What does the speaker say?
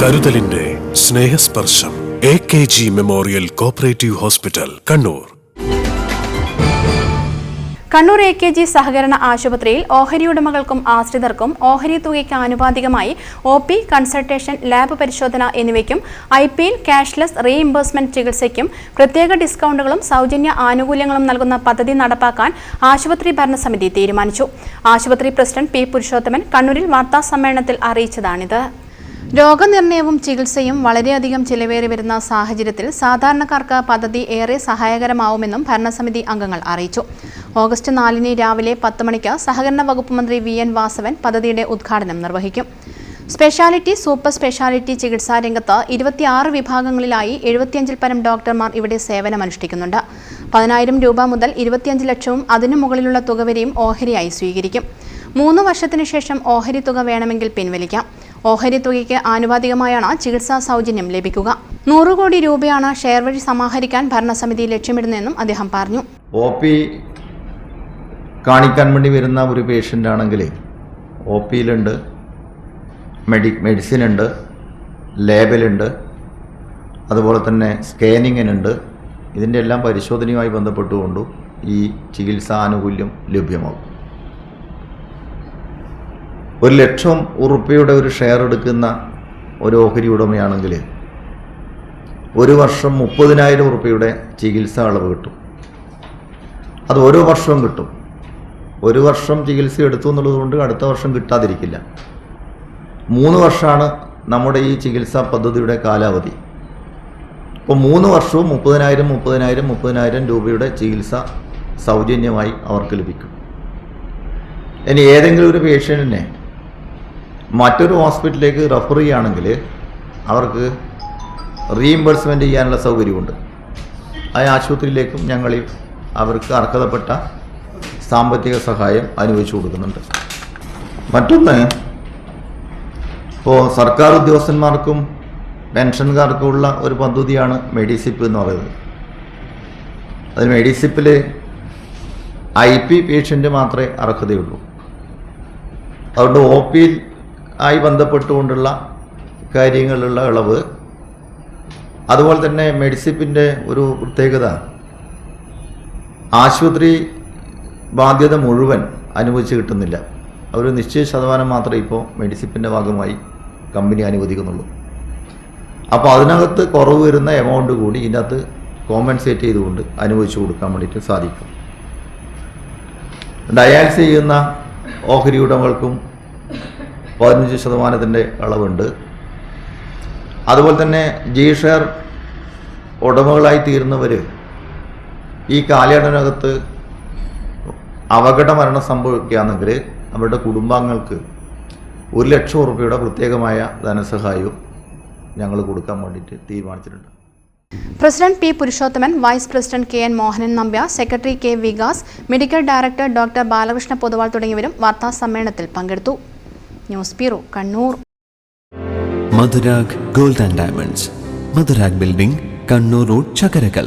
കരുതലിന്റെ Snehasparsham A K G memorial cooperative hospital Kannur. Kannur A K G സഹകരണ ആശുപത്രിയിൽ ഓഹരി ഉടമകൾക്കും ആശ്രിതർക്കും ഓഹരി തുകയ്ക്ക് ആനുപാതികമായി ഒ പി കൺസൾട്ടേഷൻ ലാബ് പരിശോധന എന്നിവയ്ക്കും I P L cashless reimbursement ചികിത്സയ്ക്കും പ്രത്യേക ഡിസ്കൗണ്ടുകളും സൗജന്യ ആനുകൂല്യങ്ങളും നൽകുന്ന പദ്ധതി നടപ്പാക്കാൻ ആശുപത്രി ഭരണസമിതി തീരുമാനിച്ചു. ആശുപത്രി പ്രസിഡന്റ് പി പുരുഷോത്തമൻ കണ്ണൂരിൽ വാർത്താസമ്മേളനത്തിൽ അറിയിച്ചതാണിത്. രോഗനിർണയവും ചികിത്സയും വളരെയധികം ചിലവേറി വരുന്ന സാഹചര്യത്തിൽ സാധാരണക്കാർക്ക് പദ്ധതി ഏറെ സഹായകരമാവുമെന്നും ഭരണസമിതി അംഗങ്ങൾ അറിയിച്ചു. ഓഗസ്റ്റ് നാലിന് രാവിലെ പത്ത് മണിക്ക് സഹകരണ വകുപ്പ് മന്ത്രി വി എൻ വാസവൻ പദ്ധതിയുടെ ഉദ്ഘാടനം നിർവഹിക്കും. സ്പെഷ്യാലിറ്റി സൂപ്പർ സ്പെഷ്യാലിറ്റി ചികിത്സാ രംഗത്ത് ഇരുപത്തിയാറ് വിഭാഗങ്ങളിലായി എഴുപത്തിയഞ്ചിൽ പരം ഡോക്ടർമാർ ഇവിടെ സേവനമനുഷ്ഠിക്കുന്നുണ്ട്. പതിനായിരം രൂപ മുതൽ ഇരുപത്തിയഞ്ച് ലക്ഷവും അതിനു മുകളിലുള്ള തുക വരെയും ഓഹരിയായി സ്വീകരിക്കും. മൂന്ന് വർഷത്തിനു ശേഷം ഓഹരി തുക വേണമെങ്കിൽ പിൻവലിക്കാം. ഓഹരി തുകയ്ക്ക് ആനുപാതികമായാണ് ചികിത്സാ സൗജന്യം ലഭിക്കുക. നൂറ് കോടി രൂപയാണ് ഷെയർ വഴി സമാഹരിക്കാൻ ഭരണസമിതി ലക്ഷ്യമിടുന്നതെന്നും അദ്ദേഹം പറഞ്ഞു. ഒ പി കാണിക്കാൻ വേണ്ടി വരുന്ന ഒരു പേഷ്യന്റ് ആണെങ്കിൽ ഒ പിയിലുണ്ട് മെഡി മെഡിസിൻ ഉണ്ട് ലേബലുണ്ട് അതുപോലെ തന്നെ സ്കാനിങ്ങിനുണ്ട് ഇതിന്റെ എല്ലാം പരിശോധനയുമായി ബന്ധപ്പെട്ടുകൊണ്ടും ഈ ചികിത്സാ ആനുകൂല്യം ലഭ്യമാകും. ഒരു ലക്ഷം ഉറുപ്പ്യയുടെ ഒരു ഷെയർ എടുക്കുന്ന ഒരു ഓഹരി ഉടമയാണെങ്കിൽ ഒരു വർഷം മുപ്പതിനായിരം ഉറുപ്പ്യയുടെ ചികിത്സാ അളവ് കിട്ടും. അത് ഓരോ വർഷവും കിട്ടും. ഒരു വർഷം ചികിത്സ എടുത്തു എന്നുള്ളതുകൊണ്ട് അടുത്ത വർഷം കിട്ടാതിരിക്കില്ല. മൂന്ന് വർഷമാണ് നമ്മുടെ ഈ ചികിത്സാ പദ്ധതിയുടെ കാലാവധി. അപ്പോൾ മൂന്ന് വർഷവും മുപ്പതിനായിരം മുപ്പതിനായിരം മുപ്പതിനായിരം രൂപയുടെ ചികിത്സ സൗജന്യമായി അവർക്ക് ലഭിക്കും. ഇനി ഏതെങ്കിലും ഒരു പേഷ്യന്റിനെ മറ്റൊരു ഹോസ്പിറ്റലിലേക്ക് റെഫർ ചെയ്യുകയാണെങ്കിൽ അവർക്ക് റീഇംബേഴ്സ്മെന്റ് ചെയ്യാനുള്ള സൗകര്യമുണ്ട്. ആ ആശുപത്രിയിലേക്കും ഞങ്ങൾ അവർക്ക് അർഹതപ്പെട്ട സാമ്പത്തിക സഹായം അനുവദിച്ചു കൊടുക്കുന്നുണ്ട്. മറ്റൊന്ന് ഇപ്പോൾ സർക്കാർ ഉദ്യോഗസ്ഥന്മാർക്കും പെൻഷൻകാർക്കുമുള്ള ഒരു പദ്ധതിയാണ് മെഡിസിപ്പ് എന്ന് പറയുന്നത്. അത് മെഡിസിപ്പിൽ ഐ പി പേഷ്യന്റ് മാത്രമേ അർഹതയുള്ളൂ. അതുകൊണ്ട് ഒ പിയിൽ ആയി ബന്ധപ്പെട്ടുകൊണ്ടുള്ള കാര്യങ്ങളുള്ള ഇളവ്. അതുപോലെ തന്നെ മെഡിസിപ്പിന്റെ ഒരു പ്രത്യേകത. ആശുപത്രി ബാധ്യത മുഴുവൻ അനുവദിച്ച് കിട്ടുന്നില്ല. ഒരു നിശ്ചയ ശതമാനം മാത്രമേ ഇപ്പോൾ മെഡിസിപ്പിന്റെ ഭാഗമായി കമ്പനി അനുവദിക്കുന്നുള്ളൂ. അപ്പോൾ അതിനകത്ത് കുറവ് വരുന്ന എമൗണ്ട് കൂടി ഇതിനകത്ത് കോമ്പൻസേറ്റ് ചെയ്തുകൊണ്ട് അനുവദിച്ചു കൊടുക്കാൻ വേണ്ടിയിട്ട് സാധിക്കും. ഡയാലിസ് ചെയ്യുന്ന ഓഹരി ഉടമകൾക്കും പതിനഞ്ച് ശതമാനത്തിന്റെ അളവുണ്ട്. അതുപോലെ തന്നെ ജി ഷെയർ ഉടമകളായി തീരുന്നവർ ഈ കാലയളവിനകത്ത് അപകട മരണം സംഭവിക്കുകയാണെങ്കിൽ അവരുടെ കുടുംബാംഗങ്ങൾക്ക് ഒരു ലക്ഷം റുപ്യയുടെ പ്രത്യേകമായ ധനസഹായവും ഞങ്ങൾ കൊടുക്കാൻ വേണ്ടിയിട്ട് തീരുമാനിച്ചിട്ടുണ്ട്. President P Purushothaman vice president K N Mohanan Nambiar secretary K Vikas medical director doctor Balakrishna Poduval തുടങ്ങിയവരും വാർത്താ സമ്മേളനത്തിൽ പങ്കെടുത്തു. News bureau Kannur. Madhurag gold and diamonds. Madhurag building Kannur road Chakkarakkal.